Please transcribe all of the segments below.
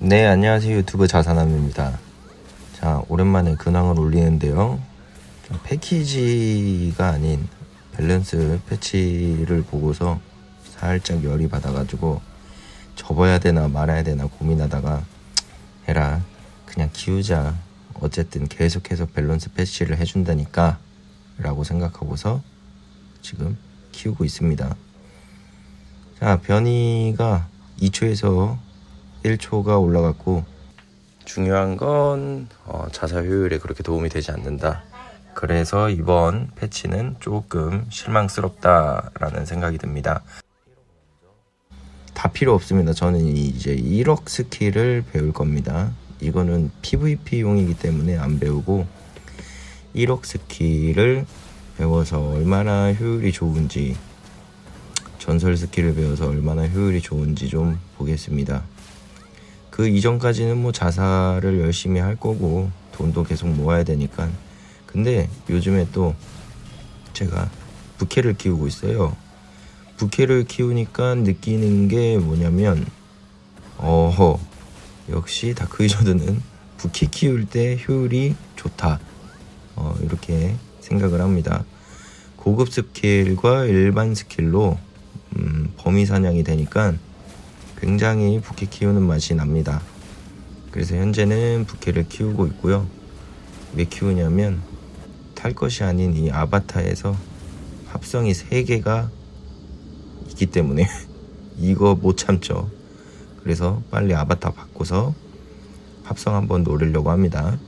네, 안녕하세요. 유튜브 자산함입니다. 자, 오랜만에 근황을 올리는데요. 좀 패키지가 아닌 밸런스 패치를 보고서 살짝 열이 받아가지고 접어야 되나 말아야 되나 고민하다가 해라. 그냥 키우자. 어쨌든 계속해서 밸런스 패치를 해준다니까 라고 생각하고서 지금 키우고 있습니다. 자, 변이가 2초에서 1초가 올라갔고 중요한 건 어, 자사 효율에 그렇게 도움이 되지 않는다. 그래서 이번 패치는 조금 실망스럽다라는 생각이 듭니다. 다 필요 없습니다. 저는 이제 1억 스킬을 배울 겁니다. 이거는 PVP용이기 때문에 안 배우고 1억 스킬을 배워서 얼마나 효율이 좋은지 전설 스킬을 배워서 얼마나 효율이 좋은지 좀 보겠습니다. 그 이전까지는 뭐 자사를 열심히 할 거고 돈도 계속 모아야 되니까 근데 요즘에 또 제가 부캐를 키우고 있어요. 부캐를 키우니까 느끼는 게 뭐냐면 어허 역시 다크위저드는 부캐 키울 때 효율이 좋다. 어, 이렇게 생각을 합니다. 고급 스킬과 일반 스킬로 음, 범위 사냥이 되니까 굉장히 부캐 키우는 맛이 납니다. 그래서 현재는 부캐를 키우고 있고요. 왜 키우냐면 탈 것이 아닌 이 아바타에서 합성이 3개가 있기 때문에 이거 못 참죠. 그래서 빨리 아바타 바꿔서 합성 한번 노리려고 합니다.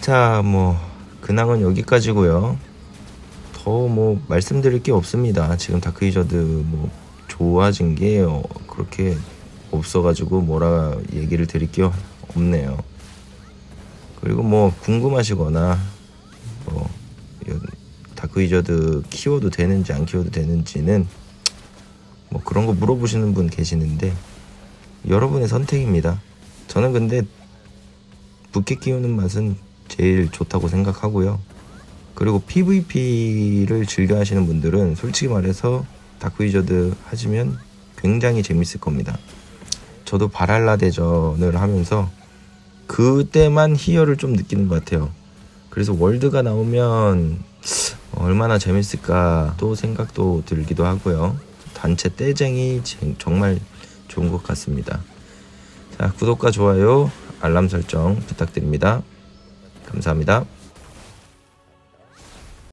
자, 뭐 근황은 여기까지고요. 더 뭐 말씀드릴 게 없습니다. 지금 다크이저드 뭐 좋아진 게 어, 그렇게 없어가지고 뭐라 얘기를 드릴 게 없네요. 그리고 뭐 궁금하시거나 뭐 요- 다크이저드 키워도 되는지 안 키워도 되는지는 뭐 그런 거 물어보시는 분 계시는데 여러분의 선택입니다. 저는 근데 부캐 키우는 맛은 제일 좋다고 생각하고요. 그리고 PVP를 즐겨 하시는 분들은 솔직히 말해서 다크위저드 하시면 굉장히 재밌을 겁니다. 저도 바랄라 대전을 하면서 그때만 희열을 좀 느끼는 것 같아요. 그래서 월드가 나오면 얼마나 재밌을까 또 생각도 들기도 하고요. 단체 떼쟁이 제- 정말 좋은 것 같습니다. 자, 구독과 좋아요, 알람 설정 부탁드립니다. 감사합니다.